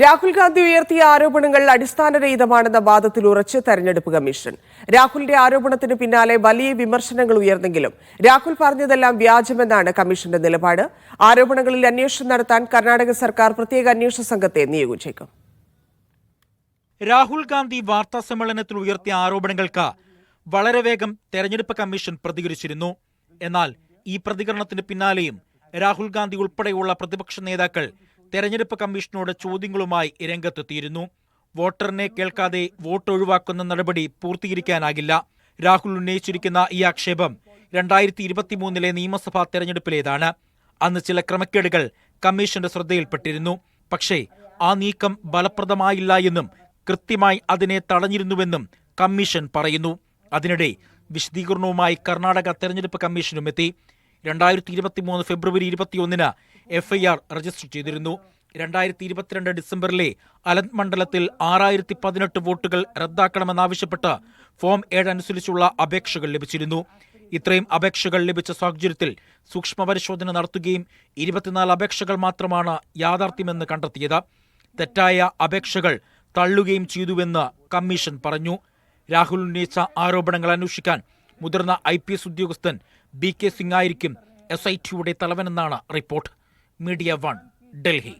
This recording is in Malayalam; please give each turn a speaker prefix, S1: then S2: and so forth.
S1: രാഹുൽ ഗാന്ധി ഉയർത്തിയ ആരോപണങ്ങൾ അടിസ്ഥാനരഹിതമാണെന്ന വാദത്തിൽ ഉറച്ച് തെരഞ്ഞെടുപ്പ് കമ്മീഷൻ. രാഹുലിന്റെ ആരോപണത്തിന് പിന്നാലെ വലിയ വിമർശനങ്ങൾ ഉയർന്നെങ്കിലും രാഹുൽ പറഞ്ഞതെല്ലാം വ്യാജമെന്നാണ് കമ്മീഷന്റെ നിലപാട്. ആരോപണങ്ങളിൽ അന്വേഷണം നടത്താൻ കർണാടക സർക്കാർ പ്രത്യേക അന്വേഷണ സംഘത്തെ നിയോഗിച്ചേക്കും.
S2: രാഹുൽ ഗാന്ധി വാർത്താ സമ്മേളനത്തിൽ ഉയർത്തിയ ആരോപണങ്ങൾക്ക് വളരെ വേഗം തെരഞ്ഞെടുപ്പ് കമ്മീഷൻ പ്രതികരിച്ചിരുന്നു. എന്നാൽ ഈ പ്രതികരണത്തിന് പിന്നാലെയും രാഹുൽ ഗാന്ധി ഉൾപ്പെടെയുള്ള പ്രതിപക്ഷ നേതാക്കൾ തെരഞ്ഞെടുപ്പ് കമ്മീഷനോട് ചോദ്യങ്ങളുമായി രംഗത്തെത്തിയിരുന്നു. വോട്ടറിനെ കേൾക്കാതെ വോട്ട് ഒഴിവാക്കുന്ന നടപടി പൂർത്തീകരിക്കാനാകില്ല. രാഹുൽ ഉന്നയിച്ചിരിക്കുന്ന ഈ ആക്ഷേപം രണ്ടായിരത്തി ഇരുപത്തിമൂന്നിലെ നിയമസഭാ തെരഞ്ഞെടുപ്പിലേതാണ്. അന്ന് ചില ക്രമക്കേടുകൾ കമ്മീഷന്റെ ശ്രദ്ധയിൽപ്പെട്ടിരുന്നു. പക്ഷേ ആ നീക്കം ഫലപ്രദമായില്ല എന്നും കൃത്യമായി അതിനെ തടഞ്ഞിരുന്നുവെന്നും കമ്മീഷൻ പറയുന്നു. അതിനിടെ വിശദീകരണവുമായി കർണാടക തെരഞ്ഞെടുപ്പ് കമ്മീഷനും എത്തി. രണ്ടായിരത്തി ഇരുപത്തിമൂന്ന് ഫെബ്രുവരി ഇരുപത്തിയൊന്നിന് എഫ്ഐആർ രജിസ്റ്റർ ചെയ്തിരുന്നു. രണ്ടായിരത്തി ഇരുപത്തിരണ്ട് ഡിസംബറിലെ അലന്ത് മണ്ഡലത്തിൽ ആറായിരത്തി പതിനെട്ട് വോട്ടുകൾ റദ്ദാക്കണമെന്നാവശ്യപ്പെട്ട് ഫോം ഏഴ് അനുസരിച്ചുള്ള അപേക്ഷകൾ ലഭിച്ചിരുന്നു. ഇത്രയും അപേക്ഷകൾ ലഭിച്ച സാഹചര്യത്തിൽ സൂക്ഷ്മ പരിശോധന നടത്തുകയും ഇരുപത്തിനാല് അപേക്ഷകൾ മാത്രമാണ് യാഥാർത്ഥ്യമെന്ന് കണ്ടെത്തിയത്. തെറ്റായ അപേക്ഷകൾ തള്ളുകയും ചെയ്തുവെന്ന് കമ്മീഷൻ പറഞ്ഞു. രാഹുൽ ഉന്നയിച്ച ആരോപണങ്ങൾ അന്വേഷിക്കാൻ മുതിർന്ന ഐ ഉദ്യോഗസ്ഥൻ ബി കെ സിംഗ് ആയിരിക്കും എസ് ഐ ടിയുടെ തലവനെന്നാണ് റിപ്പോർട്ട്. Media one Delhi.